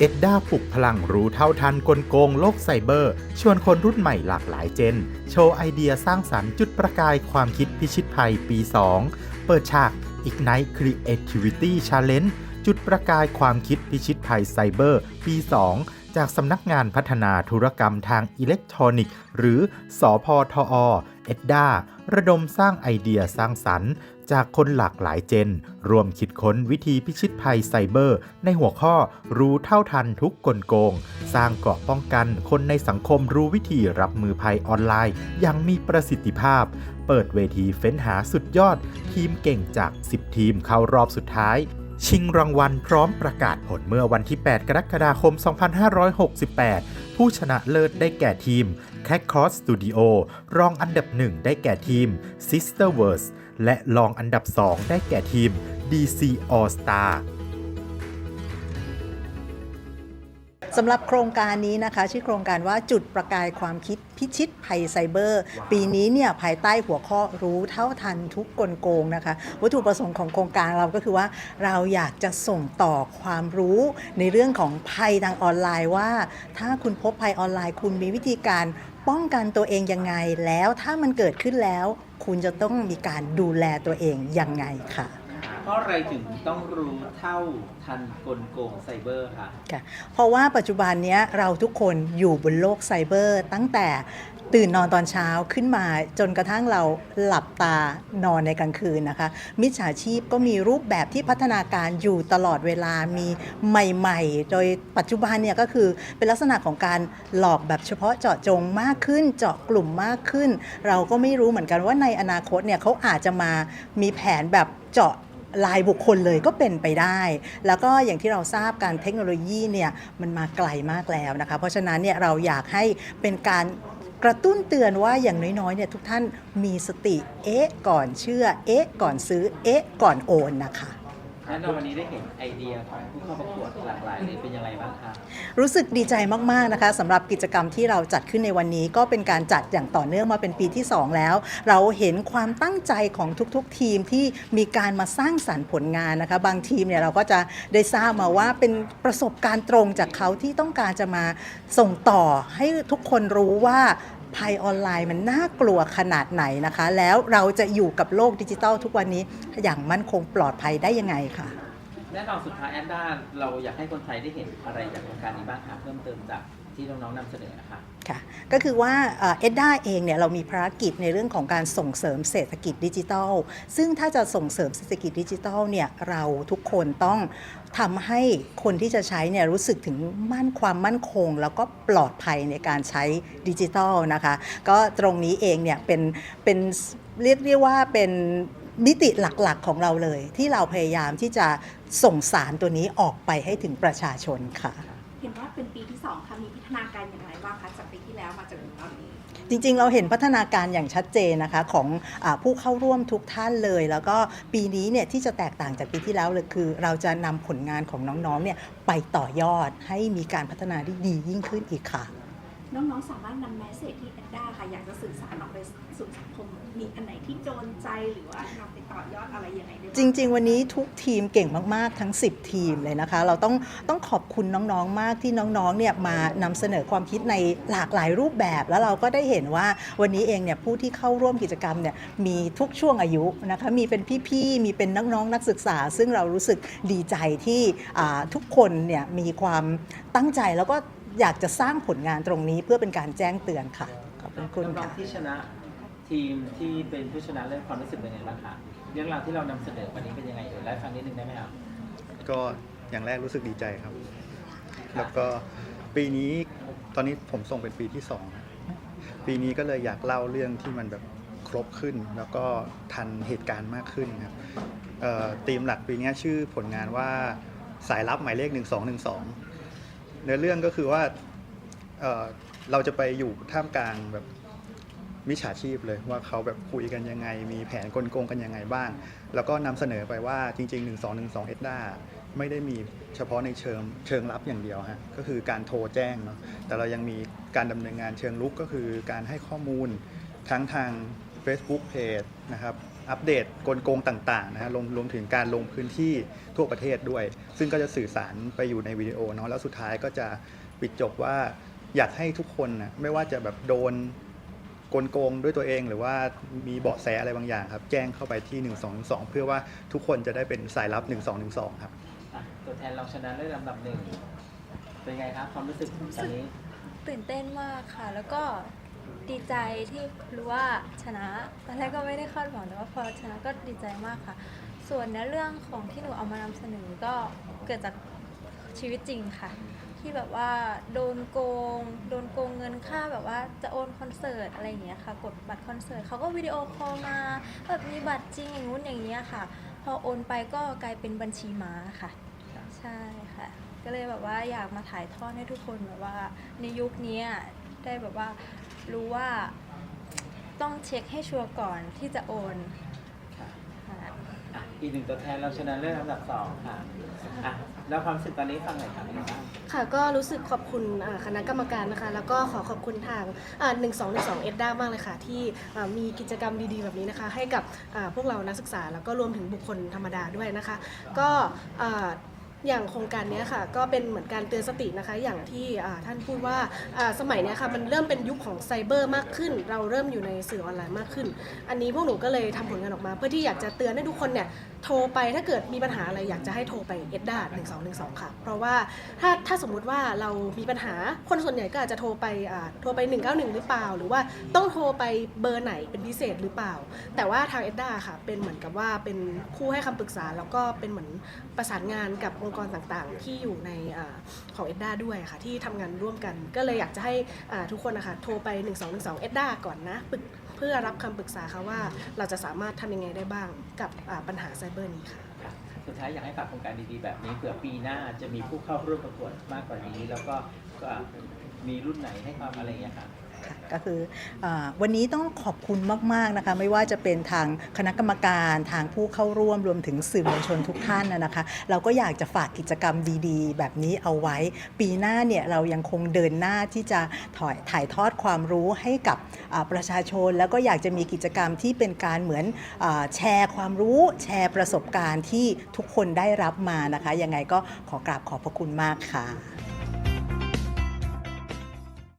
เอ็ดด้าปลุกพลังรู้เท่าทันกลโกงโลกไซเบอร์ ชวนคนรุ่นใหม่หลากหลายเจน โชว์ไอเดียสร้างสรรค์จุดประกายความคิดพิชิตภัยปี 2 เปิดฉาก Ignite Creativity Challenge จุดประกายความคิดพิชิตภัยไซเบอร์ ปี 2 จากสำนักงานพัฒนาธุรกรรมทางอิเล็กทรอนิกส์ หรือ สอพอทอเอ็ดด้าระดมสร้างไอเดียสร้างสรรค์จากคนหลากหลายเจน รวมคิดค้นวิธีพิชิตภัยไซเบอร์ ในหัวข้อรู้เท่าทันทุกกลโกง สร้างเกราะป้องกันคนในสังคมรู้วิธีรับมือภัยออนไลน์อย่างมีประสิทธิภาพ เปิดเวทีเฟ้นหาสุดยอด ทีมเก่งจาก 10 ทีมเข้ารอบสุดท้าย ชิงรางวัลพร้อมประกาศผลเมื่อวันที่ 8 กรกฎาคม 2568 ผู้ชนะเลิศได้แก่ทีม Cat c o s Studio รองอันดับหนึ่งได้แก่ทีม Sisterverse และรองอันดับ 2 ได้แก่ทีม DC All Star สำหรับโครงการนี้นะคะ ชื่อโครงการว่าจุดประกายความคิดพิชิตภัยไซเบอร์ ปีนี้เนี่ยภายใต้หัวข้อรู้เท่าทันทุกกลโกงนะคะ วัตถุประสงค์ของโครงการเราก็คือว่าเราอยากจะส่งต่อความรู้ในเรื่องของภัยทางออนไลน์ว่า ถ้าคุณพบภัยออนไลน์ คุณมีวิธีการป้องกันตัวเองยังไงแล้วถ้ามันเกิดขึ้นแล้ว คุณจะต้องมีการดูแลตัวเองยังไงค่ะ เพราะอะไรถึงต้องรู้เท่าทันกลโกงไซเบอร์ค่ะ ค่ะ เพราะว่าปัจจุบันเนี้ยเราทุกคนอยู่บนโลกไซเบอร์ ตั้งแต่ตื่นนอนตอนเช้าขึ้นมาจนกระทั่งเราหลับตานอนในกลางคืนนะคะ มิจฉาชีพก็มีรูปแบบที่พัฒนาการอยู่ตลอดเวลามีใหม่ ๆ โดยปัจจุบันเนี่ยก็คือเป็นลักษณะของการหลอกแบบเฉพาะเจาะจงมากขึ้นเจาะกลุ่มมากขึ้น เราก็ไม่รู้เหมือนกันว่าในอนาคตเนี่ยเขาอาจจะมามีแผนแบบเจาะ ลายบุคคลเลยก็เป็นไปได้ แล้วก็อย่างที่เราทราบการเทคโนโลยีเนี่ยมันมาไกลมากแล้วนะคะ เพราะฉะนั้นเนี่ยเราอยากให้เป็นการกระตุ้นเตือนว่าอย่างน้อยๆเนี่ยทุกท่านมีสติ เอ๊ะ ก่อนเชื่อ เอ๊ะ ก่อนซื้อ เอ๊ะ ก่อนโอนนะคะ และในวันนี้ได้เห็นไอเดียของผู้เข้าประกวดหลากหลายเลยเป็นยังไงบ้างคะรู้สึกดีใจมาก ๆ นะคะสำหรับกิจกรรมที่เราจัดขึ้นในวันนี้ก็เป็นการจัดอย่างต่อเนื่องมาเป็นปีที่ 2 แล้ว เราเห็นความตั้งใจของทุกๆ ทีมที่มีการมาสร้างสรรค์ผลงานนะคะ บางทีมเนี่ยเราก็จะได้ทราบมาว่าเป็นประสบการณ์ตรงจากเขาที่ต้องการจะมาส่งต่อให้ทุกคนรู้ว่า ภัยออนไลน์มันน่ากลัวขนาดไหนนะคะ แล้วเราจะอยู่กับโลกดิจิทัลทุกวันนี้อย่างมั่นคงปลอดภัยได้ยังไงค่ะแน่นอนสุดท้ายแอนด้าเราอยากให้คนไทยได้เห็นอะไรจากโครงการนี้บ้างคะเพิ่มเติมจาก ที่น้องๆนำเสนอค่ะค่ะก็คือว่าเอ็ดด้าเองเนี่ยเรามีภารกิจในเรื่องของการส่งเสริมเศรษฐกิจดิจิทัล ซึ่งถ้าจะส่งเสริมเศรษฐกิจดิจิทัลเนี่ยเราทุกคนต้องทำให้คนที่จะใช้เนี่ยรู้สึกถึงมั่นความมั่นคง แล้วก็ปลอดภัยในการใช้ดิจิทัลนะคะ ก็ตรงนี้เองเนี่ยเป็นเป็นเรียกเรียกว่าเป็นมิติหลักๆของเราเลย ที่เราพยายามที่จะส่งสารตัวนี้ออกไปให้ถึงประชาชนค่ะ เห็นว่าเป็นปีที่2ค่ะมีพัฒนาการอย่างไรบ้างคะจากปีที่แล้วมาจนถึงตอนนี้ จริงๆ เราเห็นพัฒนาการอย่างชัดเจนนะคะของอผู้เข้าร่วมทุกท่านเลย แล้วก็ปีนี้เนี่ยที่จะแตกต่างจากปีที่แล้วเลยคือ เราจะนำผลงานของน้องๆเนี่ยไปต่อยอดให้มีการพัฒนาที่ดียิ่งขึ้นอีกค่ะ น้องๆ สามารถนำแมสเซจที่แอดด้าค่ะอยากจะสื่อสารออกไปสู่สังคมมีอันไหนที่โดนใจหรือว่านำไปต่อยอดอะไรยังไงได้บ้าจริง ๆ วันนี้ทุกทีมเก่งมากๆ ทั้ง 10 ทีมเลยนะคะ เราต้องต้องขอบคุณน้องๆ มากที่น้องๆ เนี่ยมานำเสนอความคิดในหลากหลายรูปแบบ แล้วเราก็ได้เห็นว่าวันนี้เองเนี่ยผู้ที่เข้าร่วมกิจกรรมเนี่ยมีทุกช่วงอายุนะคะมีเป็นพี่ๆ มีเป็นน้องๆ นักศึกษา ซึ่งเรารู้สึกดีใจที่ทุกคนเนี่ยมีความตั้งใจแล้วก็ อยากจะสร้างผลงานตรงนี้เพื่อเป็นการแจ้งเตือนค่ะ ขอบคุณน้องค่ะ ๆที่ชนะทีมที่เป็นผู้ชนะเรื่องความรู้สึกเป็นยังไงบ้างคะเรื่องราวที่เรานำเสนอวันนี้เป็นยังไงเดี๋ยวไล่าให้ฟังนิดนึงได้ไหมครับ ก็อย่างแรกรู้สึกดีใจครับ แล้วก็ปีนี้ตอนนี้ผมส่งเป็นปีที่สองนะปีนี้ก็เลยอยากเล่าเรื่องที่มันแบบครบขึ้น แล้วก็ทันเหตุการณ์มากขึ้นครับเอ่อธีมหลักปีนี้ชื่อผลงานว่าสายลับหมายเลข 1212 เนื้อเรื่องก็คือว่าเเราจะไปอยู่ท่ามกลางแบบมิจฉาชีพเลยว่าเขาแบบคุยกันยังไง มีแผนกลโกงกันยังไงบ้าง แล้วก็นำเสนอไปว่าจริง ๆ 1212เอ็ดด้าไม่ได้มีเฉพาะในเชิงเชิงลับอย่างเดียวฮะก็คือการโทรแจ้งเนาะแต่เรายังมีการดำเนินงานเชิงลุกก็คือการให้ข้อมูลทั้งทาง Facebook Page นะครับ อัปเดตกลโกงต่างๆนะฮะรวมรวมถึงการลงพื้นที่ทั่วประเทศด้วย ซึ่งก็จะสื่อสารไปอยู่ในวิดีโอเนาะแล้วสุดท้ายก็จะปิดจบว่าอยากให้ทุกคนนะไม่ว่าจะแบบโดนกลโกงด้วยตัวเองหรือว่ามีเบาะแสอะไรบางอย่างครับ แจ้งเข้าไปที่ 1212เพื่อว่าทุกคนจะได้เป็นสายลับ 1212 ครับ อะตัวแทนรองชนะเลิศลำดับหนึ่งเป็นไงครับ ความรู้สึกตอนนี้ตื่นเต้นมากค่ะ แล้วก็ ดีใจที่รู้ว่าชนะตอนแรกก็ไม่ได้คาดหวังแต่ว่าพอชนะก็ดีใจมากค่ะ ส่วนในเรื่องของที่หนูเอามานำเสนอก็เกิดจากชีวิตจริงค่ะ ที่แบบว่าโดนโกง โดนโกงเงินค่าแบบว่าจะโอนคอนเสิร์ตอะไรอย่างเงี้ยค่ะ กดบัตรคอนเสิร์ตเขาก็วิดีโอคอลมาแบบมีบัตรจริงอย่างนู้นอย่างเงี้ยค่ะ พอโอนไปก็กลายเป็นบัญชีม้าค่ะ ใช่ค่ะ ก็เลยแบบว่าอยากมาถ่ายทอดให้ทุกคนแบบว่าในยุคนี้ได้แบบว่า รู้ว่าต้องเช็คให้ชัวร์ก่อนที่จะโอนค่ะค่ะอะอีกหนึ่งตัวแทนรองชนะเลิศลำดับสองค่ะอะ แล้วความรู้สึกตอนนี้ฟังหน่อยค่ะเป็นไงบ้างค่ะก็รู้สึกขอบคุณอ่าคณะกรรมการนะคะ แล้วก็ขอขอบคุณทางหนึ่งสองหนึ่งสองเอ็ดด้ามากเลยค่ะ ที่อ่ามีกิจกรรมดีๆแบบนี้นะคะ ให้กับอ่าพวกเรานักศึกษาแล้วก็รวมถึงบุคคลธรรมดาด้วยนะคะ ก็อ่า อย่างโครงการนี้ค่ะก็เป็นเหมือนการเตือนสตินะคะ อย่างที่ท่านพูดว่าสมัยนี้ค่ะมันเริ่มเป็นยุคของไซเบอร์มากขึ้น เราเริ่มอยู่ในสื่อออนไลน์มากขึ้น อันนี้พวกหนูก็เลยทำผลงานออกมา เพื่อที่อยากจะเตือนให้ทุกคนเนี่ยโทรไปถ้าเกิดมีปัญหาอะไรอยากจะให้โทรไปเอ็ดด้าหนึ่งสองหนึ่งสองค่ะ เพราะว่าถ้าถ้าสมมุติว่าเรามีปัญหาคนส่วนใหญ่ก็อาจจะโทรไปโทรไป 191 หรือเปล่า หรือว่าต้องโทรไปเบอร์ไหนเป็นพิเศษหรือเปล่า แต่ว่าทางเอ็ดด้าค่ะเป็นเหมือนกับว่าเป็นผู้ให้คำปรึกษาแล้วก็เป็นเหมือนประสานงานกับององค์กรต่างๆ ที่อยู่ในอของเอ็ดด้าด้วยค่ะที่ทำงานร่วมกัน ก็เลยอยากจะให้ทุกคนนะคะโทรไป 1212เอ็ดด้าก่อนนะ เพื่อรับคำปรึกษาค่ะว่าเราจะสามารถทำยังไงได้บ้างกับปัญหาไซเบอร์นี้ค่ะสุดท้ายอยากให้ฝากโครงการดีๆแบบนี้เผื่อปีหน้าจะมีผู้เข้าร่วมประกวดมากกว่านี้ แล้วก็มีรุ่นไหนให้ความอะไรอย่างเงี้ยค่ะค่ะ ก็คืออวันนี้ต้องขอบคุณมาก ๆ นะคะ ไม่ว่าจะเป็นทางคณะกรรมการทางผู้เข้าร่วมรวมถึงสื่อมวลชนทุกท่านนะคะ เราก็อยากจะฝากกิจกรรมดีๆ แบบนี้เอาไว้ ปีหน้าเนี่ยเรายังคงเดินหน้าที่จะถ่ายถ่ายทอดความรู้ให้กับประชาชน แล้วก็อยากจะมีกิจกรรมที่เป็นการเหมือนอแชร์ความรู้แชร์ประสบการณ์ที่ทุกคนได้รับมานะคะ ยังไงก็ขอกราบขอบพระคุณมากค่ะ